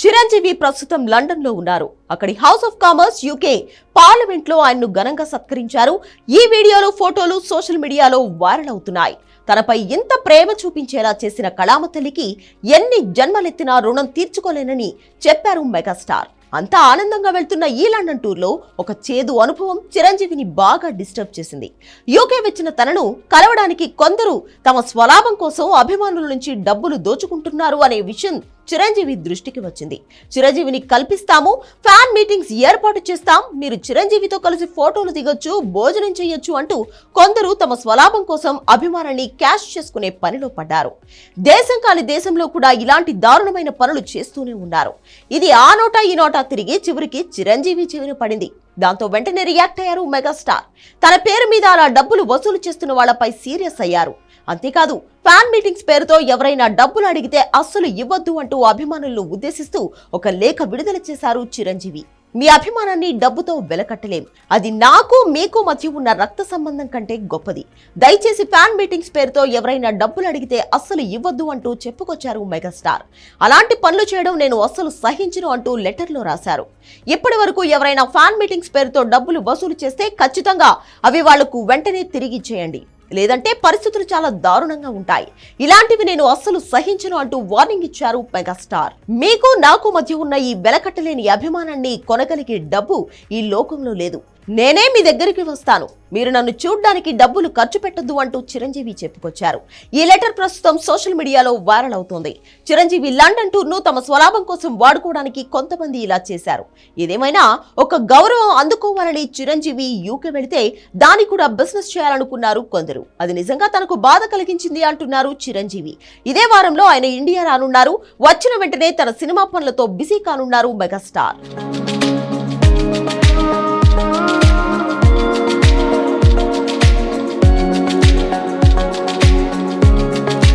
చిరంజీవి ప్రస్తుతం లండన్లో ఉన్నారు. అక్కడి హౌస్ ఆఫ్ కామర్స్ యూకే పార్లమెంట్లో ఆయన్ను ఘనంగా సత్కరించారు. ఈ వీడియోలు ఫోటోలు సోషల్ మీడియాలో వైరల్ అవుతున్నాయి. తనపై ఇంత ప్రేమ చూపించేలా చేసిన కళామ తల్లికి ఎన్ని జన్మలెత్తినా రుణం తీర్చుకోలేనని చెప్పారు మెగాస్టార్. అంతా ఆనందంగా వెళ్తున్న ఈ లండన్ టూర్లో ఒక చేదు అనుభవం చిరంజీవిని బాగా డిస్టర్బ్ చేసింది. యూకే వచ్చిన తనను కలవడానికి కొందరు తమ స్వలాభం కోసం అభిమానుల నుంచి డబ్బులు దోచుకుంటున్నారు అనే విషయం చిరంజీవి దృష్టికి వచ్చింది. చిరంజీవిని కల్పిస్తాము ఫ్యాన్ మీటింగ్స్ ఏర్పాటు చేస్తాం మీరు చిరంజీవితో కలిసి ఫోటోలు దిగొచ్చు భోజనం చేయొచ్చు అంటూ కొందరు తమ స్వలాభం కోసం అభిమానాన్ని క్యాష్ చేసుకునే పనిలో పడ్డారు. దేశం కాని దేశంలో కూడా ఇలాంటి దారుణమైన పనులు చేస్తూనే ఉన్నారు. ఇది ఆ నోటా ఈ నోటా తిరిగి చివరికి చిరంజీవి చెవిన పడింది. దాంతో వెంటనే రియాక్ట్ అయ్యారు మెగాస్టార్. తన పేరు మీద అలా డబ్బులు వసూలు చేస్తున్న వాళ్ళపై సీరియస్ అయ్యారు. అంతేకాదు ఫ్యాన్ మీటింగ్స్ పేరుతో ఎవరైనా డబ్బులు అడిగితే అస్సలు ఇవ్వద్దు అంటూ అభిమానులను ఉద్దేశిస్తూ ఒక లేఖ విడుదల చేశారు చిరంజీవి. మీ అభిమానాన్ని డబ్బుతో వెలకట్టలేం. అది నాకు మీకు మధ్య ఉన్న రక్త సంబంధం కంటే గొప్పది. దయచేసి ఫ్యాన్ మీటింగ్స్ పేరుతో ఎవరైనా డబ్బులు అడిగితే అస్సలు ఇవ్వద్దు అంటూ చెప్పుకొచ్చారు మెగాస్టార్. అలాంటి పనులు చేయడం నేను అస్సలు సహించను అంటూ లెటర్లో రాశారు. ఇప్పటి వరకు ఎవరైనా ఫ్యాన్ మీటింగ్స్ పేరుతో డబ్బులు వసూలు చేస్తే ఖచ్చితంగా అవి వాళ్ళకు వెంటనే తిరిగి చేయండి లేదంటే పరిస్థితులు చాలా దారుణంగా ఉంటాయి. ఇలాంటివి నేను అస్సలు సహించను అంటూ వార్నింగ్ ఇచ్చారు మెగాస్టార్. మీకు నాకు మధ్య ఉన్న ఈ వెలకట్టలేని అభిమానాన్ని కొనగలిగే డబ్బు ఈ లోకంలో లేదు. నేనే మీ దగ్గరికి వస్తాను. మీరు నన్ను చూడ్డానికి డబ్బులు ఖర్చు పెట్టద్దు అంటూ చిరంజీవి చెప్పుకొచ్చారు. ఈ లెటర్ ప్రస్తుతం సోషల్ మీడియాలో వైరల్ అవుతోంది. చిరంజీవి లండన్ టూర్ను తమ స్వలాభం కోసం వాడుకోవడానికి కొంతమంది ఇలా చేశారు. ఏదేమైనా ఒక గౌరవం అందుకోవాలని చిరంజీవి యూకే వెళితే దాన్ని కూడా బిజినెస్ చేయాలనుకున్నారు కొందరు. అది నిజంగా తనకు బాధ కలిగించింది అంటున్నారు చిరంజీవి. ఇదే వారంలో ఆయన ఇండియా రానున్నారు. వచ్చిన వెంటనే తన సినిమా పనులతో బిజీ కానున్నారు మెగాస్టార్.